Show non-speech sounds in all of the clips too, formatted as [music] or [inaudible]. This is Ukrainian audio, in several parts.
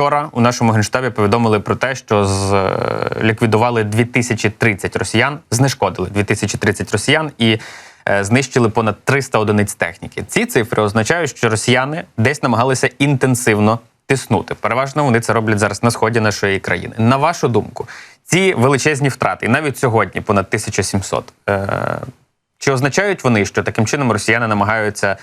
Вчора у нашому генштабі повідомили про те, що з, е, ліквідували 2030 росіян, знешкодили 2030 росіян і е, знищили понад 300 одиниць техніки. Ці цифри означають, що росіяни десь намагалися інтенсивно тиснути. Переважно вони це роблять зараз на сході нашої країни. На вашу думку, ці величезні втрати, і навіть сьогодні понад 1700, е, чи означають вони, що таким чином росіяни намагаються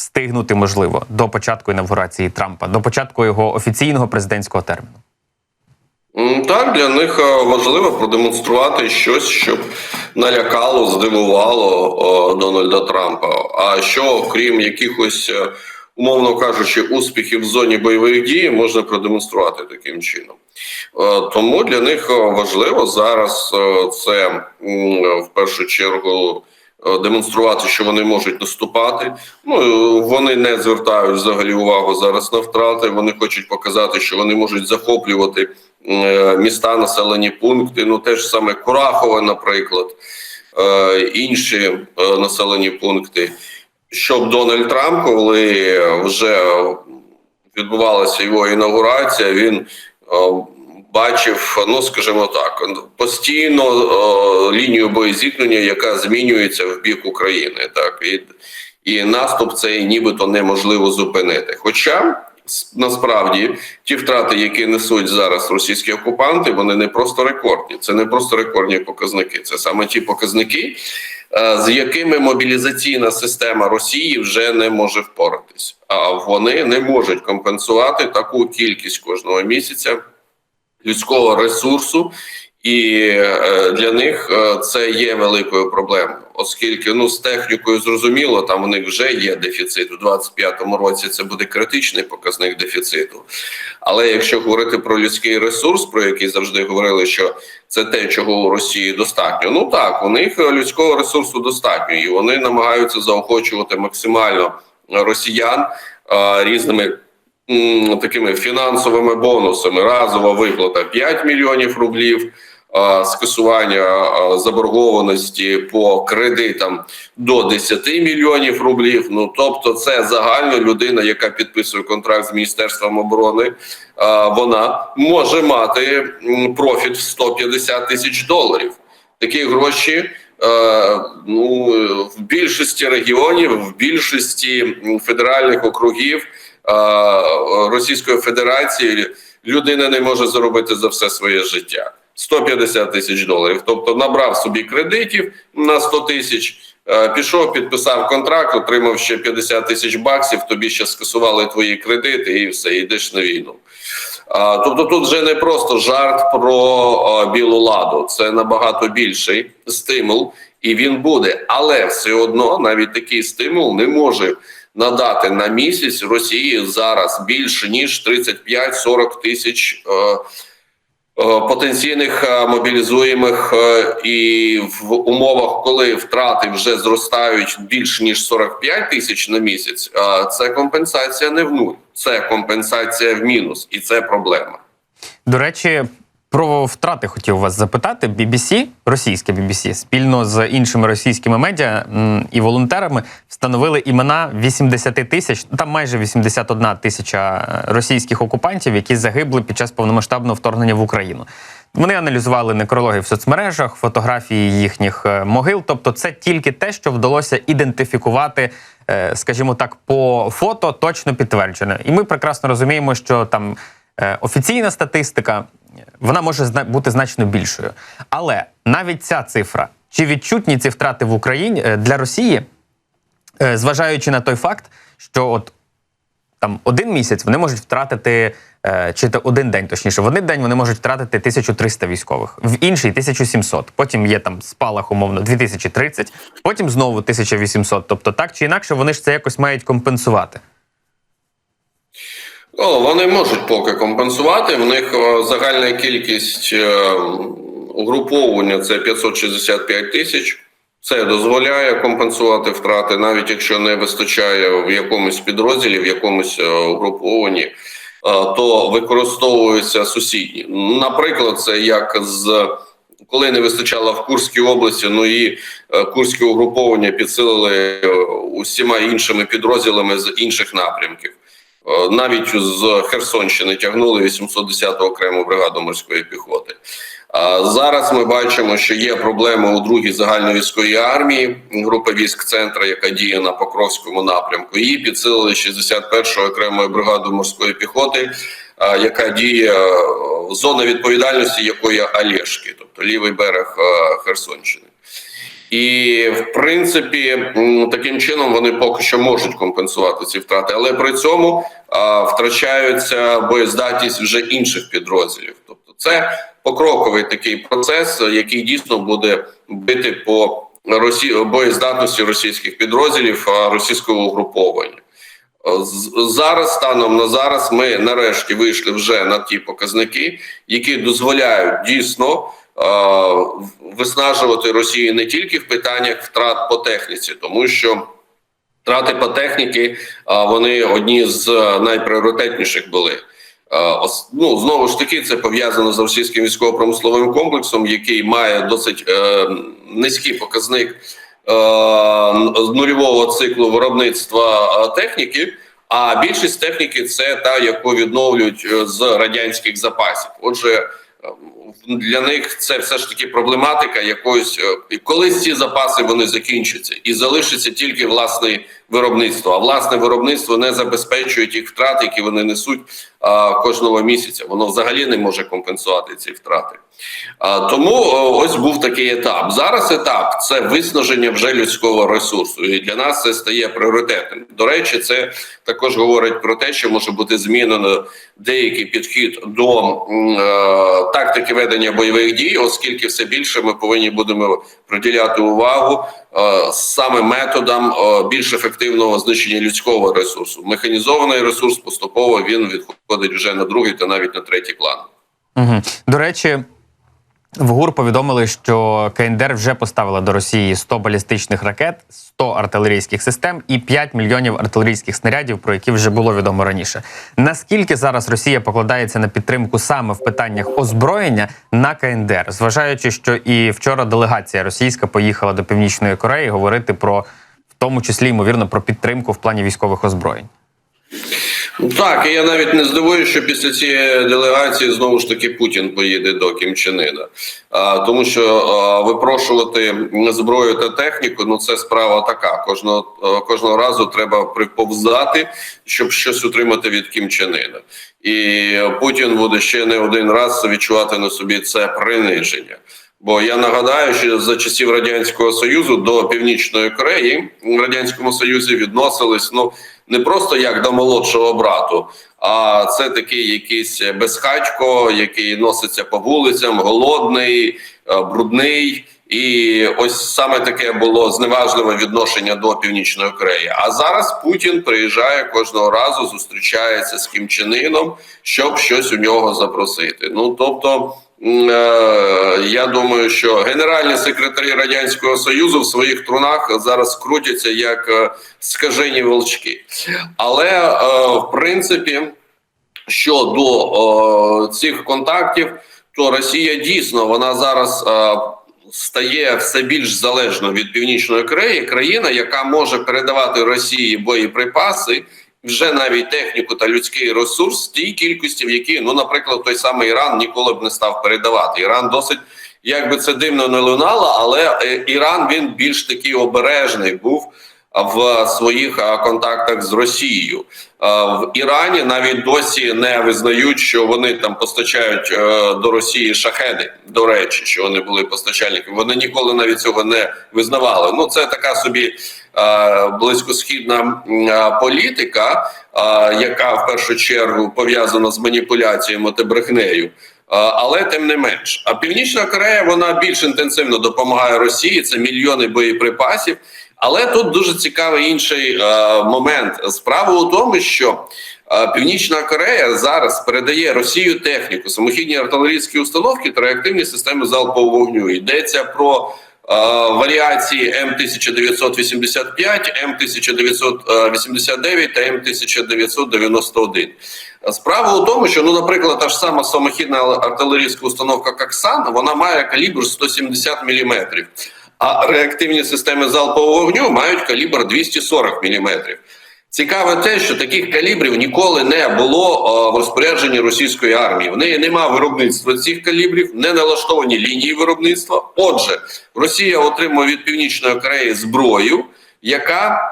встигнути, можливо, до початку інавгурації Трампа, до початку його офіційного президентського терміну? Так, для них е, важливо продемонструвати щось, щоб налякало, здивувало Дональда Трампа. А що, крім якихось, е, умовно кажучи, успіхів в зоні бойових дій, можна продемонструвати таким чином. Е, Тому для них е, важливо зараз е, це в першу чергу. Е, Демонструвати, що вони можуть наступати. Ну е, вони не звертають взагалі увагу зараз на втрати. Вони хочуть показати, що вони можуть захоплювати е, міста, населені пункти. Ну те ж саме Курахове, наприклад, інші населені пункти. Щоб Дональд Трамп, коли вже відбувалася його інаугурація, він бачив, ну скажімо так, постійно е, лінію боєзіткнення, яка змінюється в бік України, так і, і наступ цей нібито неможливо зупинити. Хоча насправді ті втрати, які несуть зараз російські окупанти, вони не просто рекордні. Це не просто рекордні показники. Це саме ті показники, е, з якими мобілізаційна система Росії вже не може впоратись. А вони не можуть компенсувати таку кількість кожного місяця людського ресурсу, і е, для них е, це є великою проблемою, оскільки ну з технікою зрозуміло, там у них вже є дефіцит у 25-му році. Це буде критичний показник дефіциту. Але якщо говорити про людський ресурс, про який завжди говорили, що це те, чого у Росії достатньо. Ну так, у них людського ресурсу достатньо, і вони намагаються заохочувати максимально росіян е, різними такими фінансовими бонусами. Разова виплата 5 мільйонів рублів. Скасування заборгованості по кредитам до 10 мільйонів рублів. Ну тобто, це загально людина, яка підписує контракт з міністерством оборони. Вона може мати профіт в 150 тисяч доларів. Такі гроші ну, в більшості регіонів, в більшості федеральних округів е, Російської Федерації людина не може заробити за все своє життя. 150 тисяч доларів. Тобто набрав собі кредитів на 100 тисяч, е, пішов, підписав контракт, отримав ще 50 тисяч баксів. Тобі ще скасували твої кредити, і все, йдеш на війну. Тобто тут вже не просто жарт про білу ладу, це набагато більший стимул, і він буде. Але все одно навіть такий стимул не може надати на місяць Росії зараз більше ніж 35-40 тисяч. е, е, Потенційних е, мобілізуємих і в умовах, коли втрати вже зростають більше ніж 45 тисяч на місяць, це компенсація не в нуль, це компенсація в мінус, і це проблема. До речі, про втрати хотів вас запитати. BBC, російське BBC, спільно з іншими російськими медіа і волонтерами встановили імена 80 тисяч, там майже 81 тисяча е, російських окупантів, які загибли під час повномасштабного вторгнення в Україну. Вони аналізували некрологи в соцмережах, фотографії їхніх е, могил. Тобто, це тільки те, що вдалося ідентифікувати, е, скажімо так, по фото точно підтверджене. І ми прекрасно розуміємо, що там офіційна статистика вона може бути значно більшою. Але навіть ця цифра, чи відчутні ці втрати в Україні е, для Росії, е, зважаючи на той факт, що от там один місяць вони можуть втратити, е, чи то один день, точніше, в один день вони можуть втратити 1300 військових, в інший 1700. Потім є там спалах, умовно, 2030, потім знову 1800. Тобто, так чи інакше, вони ж це якось мають компенсувати. Ну, вони можуть поки компенсувати. В них е, загальна кількість е, угруповування це 565 тисяч. Це дозволяє компенсувати втрати, навіть якщо не вистачає в якомусь підрозділі, в якомусь е, угрупованні, то використовуються сусідні. Наприклад, це як з коли не вистачало в Курській області, ну і курське угруповання підсилили усіма іншими підрозділами з інших напрямків. Е, Навіть з Херсонщини тягнули 810-ту окрему бригаду морської піхоти. А зараз ми бачимо, що є проблеми у другій загальновійської армії, група військ центра, яка діє на Покровському напрямку. Її підсилили 61-ю окремою бригадою морської піхоти, яка діє е, зона відповідальності якої Олешки, тобто лівий берег е, Херсонщини. І в принципі, таким чином вони поки що можуть компенсувати ці втрати, але при цьому а, втрачаються боєздатність вже інших підрозділів. Тобто, це покроковий такий процес, який дійсно буде бити по росі... боєздатності російських підрозділів російського угруповання. Зараз станом на зараз ми нарешті вийшли вже на ті показники, які дозволяють дійсно виснажувати Росію не тільки в питаннях втрат по техніці, тому що втрати по техніці е, вони одні з найпріоритетніших були. Е, Ну знову ж таки, це пов'язано з російським військово-промисловим комплексом, який має досить е, низький показник е, нульового циклу виробництва е, техніки. А більшість техніки це та, яку відновлюють е, з радянських запасів. Отже, е, для них це все ж таки проблематика якоїсь е, і колись ці запаси вони закінчаться і залишиться тільки власне виробництво. А власне виробництво не забезпечує тих втрат, які вони несуть а, кожного місяця. Воно взагалі не може компенсувати ці втрати. Тому ось був такий етап. Зараз етап це виснаження вже людського ресурсу, і для нас це стає пріоритетним. До речі, це також говорить про те, що може бути змінено деякий підхід до е, тактики ведення бойових дій, оскільки все більше ми повинні будемо приділяти увагу е, саме методам е, більш ефективного знищення людського ресурсу. Механізований ресурс поступово він відходить вже на другий та навіть на третій план. Угу. До речі, в ГУР повідомили, що КНДР вже поставила до Росії 100 балістичних ракет, 100 артилерійських систем і 5 мільйонів артилерійських снарядів, про які вже було відомо раніше. Наскільки зараз Росія покладається на підтримку саме в питаннях озброєння на КНДР, зважаючи, що і вчора делегація російська поїхала до Північної Кореї говорити про в тому числі ймовірно про підтримку в плані військових озброєнь. Так, і я навіть не здивуюся, що після цієї делегації знову ж таки Путін поїде до Кім А, тому що а, випрошувати зброю та техніку ну це справа така. Кожного кожного разу треба приповзати, щоб щось отримати від Кім І Путін буде ще не один раз відчувати на собі це приниження. Бо я нагадаю, що за часів радянського союзу до північної Кореї в радянському союзі відносились ну не просто як до молодшого брату, а це такий якийсь безхатько, який носиться по вулицям, голодний, е, брудний. І ось саме таке було зневажливе відношення до північної Кореї. А зараз Путін приїжджає кожного разу, зустрічається з Кім Чен Іном, щоб щось у нього запросити. Ну тобто. Е, Я думаю, що генеральні секретарі радянського союзу в своїх трунах зараз крутяться як е, скажені волчки. Але е, в принципі, щодо цих контактів, то Росія дійсно вона зараз стає все більш залежно від північної Кореї, країна, яка може передавати Росії боєприпаси. Вже навіть техніку та людський ресурс тій кількості, в якій, ну, наприклад, той самий Іран ніколи б не став передавати. Іран досить, як би це дивно не лунало, але е, Іран він більш такий обережний був в своїх контактах з Росією. В Ірані навіть досі не визнають, що вони там постачають е, до Росії шахеди. До речі, що вони були постачальниками. Вони ніколи навіть цього не визнавали. Ну це така собі е, близькосхідна е, політика, е, яка в першу чергу пов'язана з маніпуляціями та брехнею. Е, Але тим не менш, а Північна Корея вона більш інтенсивно допомагає Росії. Це мільйони боєприпасів. Але тут дуже цікавий інший е, момент. Справа у тому, що е, Північна Корея зараз передає Росію техніку, самохідні артилерійські установки та реактивні системи залпового вогню. Йдеться про е, варіації М1985, М1989 та М1991. Справа у тому, що ну, наприклад, та ж сама самохідна артилерійська установка Каксан, вона має калібр 170 мм, а реактивні системи залпового вогню мають калібр 240 мм. Цікаве те, що таких калібрів ніколи не було е, в розпорядженні російської армії. В неї немає виробництва цих калібрів, не налаштовані лінії виробництва. Отже, Росія отримує від Північної Кореї зброю, яка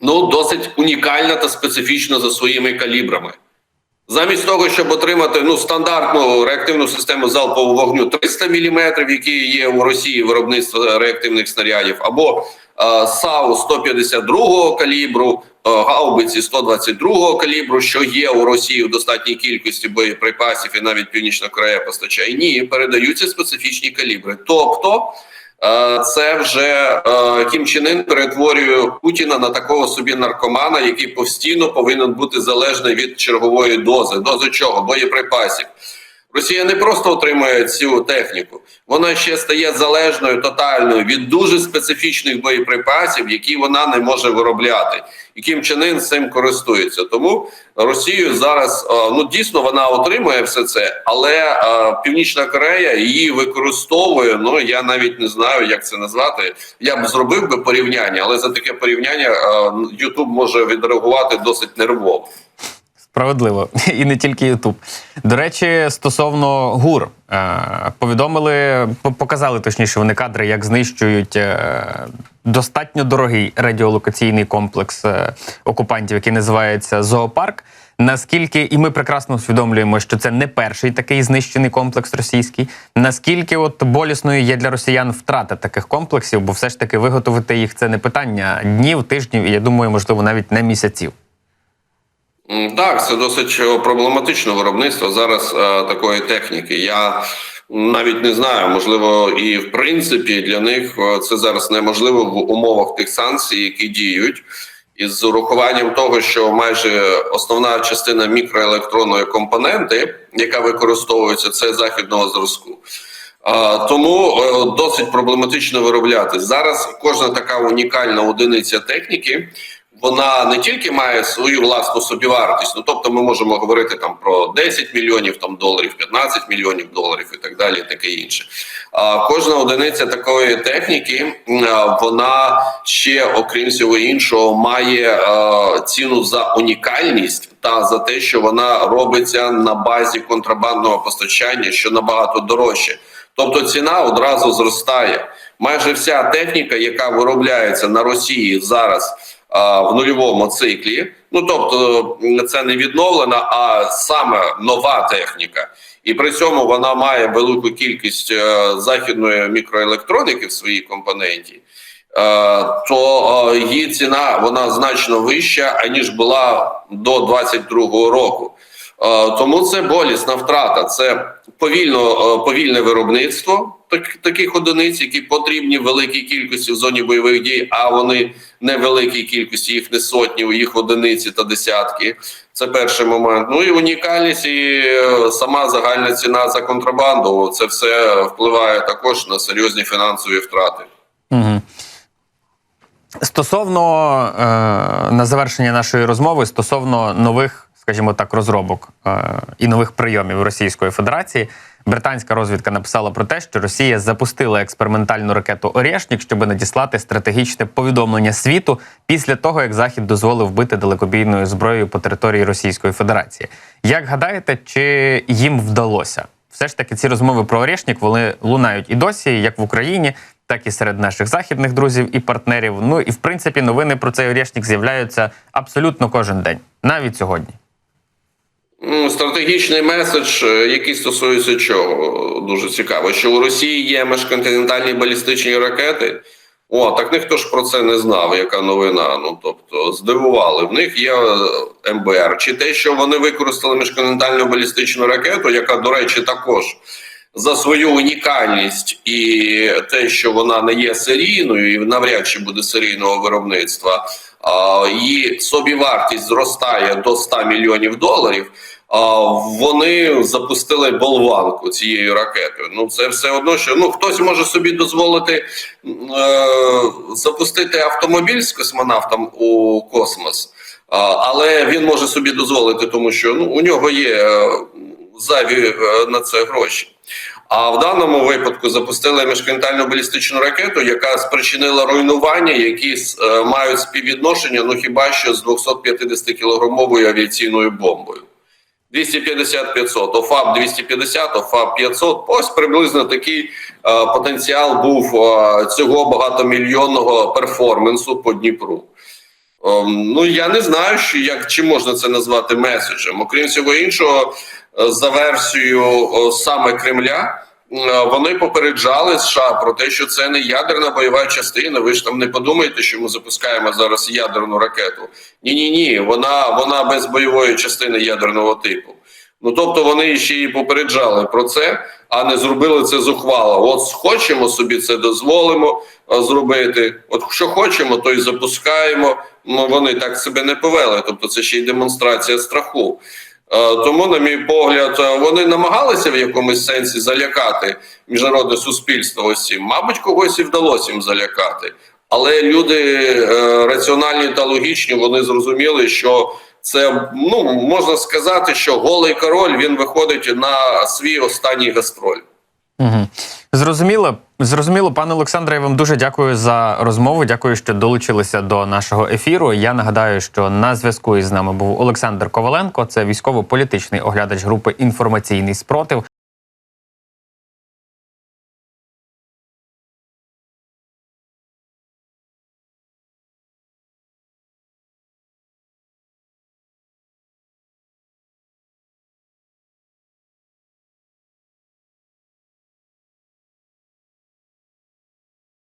ну досить унікальна та специфічна за своїми калібрами. Замість того, щоб отримати ну стандартну реактивну систему залпового вогню 300 мм, які є у Росії виробництво реактивних снарядів, або е, САУ 152 калібру, е, гаубиці 122 калібру, що є у Росії в достатній кількості боєприпасів, і навіть Північна Корея постачає. Ні, передаються специфічні калібри. Тобто це вже е, Кім Чен Ін перетворює Путіна на такого собі наркомана, який постійно повинен бути залежний від чергової дози. Дози чого? Боєприпасів. Росія не просто отримує цю техніку, вона ще стає залежною тотальною від дуже специфічних боєприпасів, які вона не може виробляти. Кім Чен цим користується. Тому Росію зараз е, ну дійсно вона отримує все це, але е, Північна Корея її використовує. Ну я навіть не знаю, як це назвати. Я б зробив би порівняння, але за таке порівняння Ютуб може відреагувати досить нервово. Справедливо, [laughs] і не тільки Ютуб. До речі, стосовно ГУР, е, повідомили, показали точніше вони кадри, як знищують е, достатньо дорогий радіолокаційний комплекс е, окупантів, який називається Зоопарк. Наскільки, і ми прекрасно усвідомлюємо, що це не перший такий знищений комплекс російський. Наскільки от болісною є для росіян втрата таких комплексів, бо все ж таки виготовити їх це не питання днів, тижнів, і я думаю, можливо, навіть не місяців. Так, це досить е, проблематичне виробництво зараз е, такої техніки. Я навіть не знаю, можливо, і в принципі для них е, це зараз неможливо в умовах тих санкцій, які діють, із урахуванням того, що майже основна частина мікроелектронної компоненти, яка використовується, це західного зразку. Тому е, досить проблематично виробляти зараз. Кожна така унікальна одиниця техніки. Вона не тільки має свою власну собівартість, ну тобто ми можемо говорити там про 10 мільйонів там доларів, 15 мільйонів доларів і так далі, і таке інше. А кожна одиниця такої техніки, вона ще, окрім всього іншого, має ціну за унікальність та за те, що вона робиться на базі контрабандного постачання, що набагато дорожче. Тобто ціна одразу зростає. Майже вся техніка, яка виробляється на Росії зараз в нульовому циклі, ну тобто це не відновлена, а саме нова техніка. І при цьому вона має велику кількість е, західної мікроелектроніки в своїй компоненті, е, то е, її ціна вона значно вища, аніж була до 22-го року. Е, Тому це болісна втрата. Це повільно е, повільне виробництво так, таких одиниць, які потрібні в великій кількості в зоні бойових дій, а вони не великій кількості, їх не сотні, їх одиниці та десятки. Це перший момент. Ну і унікальність і е, сама загальна ціна за контрабанду. Це все впливає також на серйозні фінансові втрати. Угу. Стосовно е, на завершення нашої розмови, стосовно нових, скажімо так, розробок е, і нових прийомів Російської Федерації, британська розвідка написала про те, що Росія запустила експериментальну ракету Орєшнік, щоб надіслати стратегічне повідомлення світу після того, як Захід дозволив бити далекобійною зброєю по території Російської Федерації. Як гадаєте, чи їм вдалося? Все ж таки, ці розмови про Орєшнік вони лунають і досі, як в Україні, так і серед наших західних друзів і партнерів. Ну і в принципі новини про цей Орєшнік з'являються абсолютно кожен день, навіть сьогодні. Ну, Стратегічний меседж, е, який стосується чого, дуже цікаво, що у Росії є міжконтинентальні балістичні ракети. О, так ніхто ж про це не знав, яка новина. Ну тобто здивували. В них є е, МБР. Чи те, що вони використали міжконтинентальну балістичну ракету, яка, до речі, також за свою унікальність і те, що вона не є серійною, і навряд чи буде серійного виробництва, її собівартість зростає до 100 мільйонів доларів. Вони запустили болванку цією ракетою. Ну це все одно, що ну хтось може собі дозволити е, запустити автомобіль з космонавтом у космос, а, але він може собі дозволити, тому що ну у нього є е, зайві е, на це гроші. А в даному випадку запустили міжконтинентальну балістичну ракету, яка спричинила руйнування, які е, мають співвідношення, ну хіба що з 250 кілограмовою авіаційною бомбою. 250-500, ОФАП 250, ОФАП 500. Ось приблизно такий е, потенціал був е, цього багатомільйонного перформансу по Дніпру. Ем, ну я не знаю, що як чи можна це назвати меседжем. Окрім всього іншого, е, за версією саме Кремля. е, Вони попереджали США про те, що це не ядерна бойова частина. Ви ж там не подумайте, що ми запускаємо зараз ядерну ракету. Ні, ні, ні, вона вона без бойової частини ядерного типу. Ну тобто вони ще і попереджали про це, а не зробили це зухвало. От хочемо собі це дозволимо зробити. От що хочемо, то й запускаємо. Ну вони так себе не повели. Тобто, це ще й демонстрація страху. Е, Тому, на мій погляд, е, вони намагалися в якомусь сенсі залякати міжнародне суспільство. Ось. Мабуть, когось і вдалося їм залякати. Але люди е, раціональні та логічні, вони зрозуміли, що це ну можна сказати, що голий король він виходить на свій останній гастроль. Угу. Зрозуміло, зрозуміло, пане Олександре, я вам дуже дякую за розмову. Дякую, що долучилися до нашого ефіру. Я нагадаю, що на зв'язку із нами був Олександр Коваленко, це військово-політичний оглядач групи інформаційний спротив.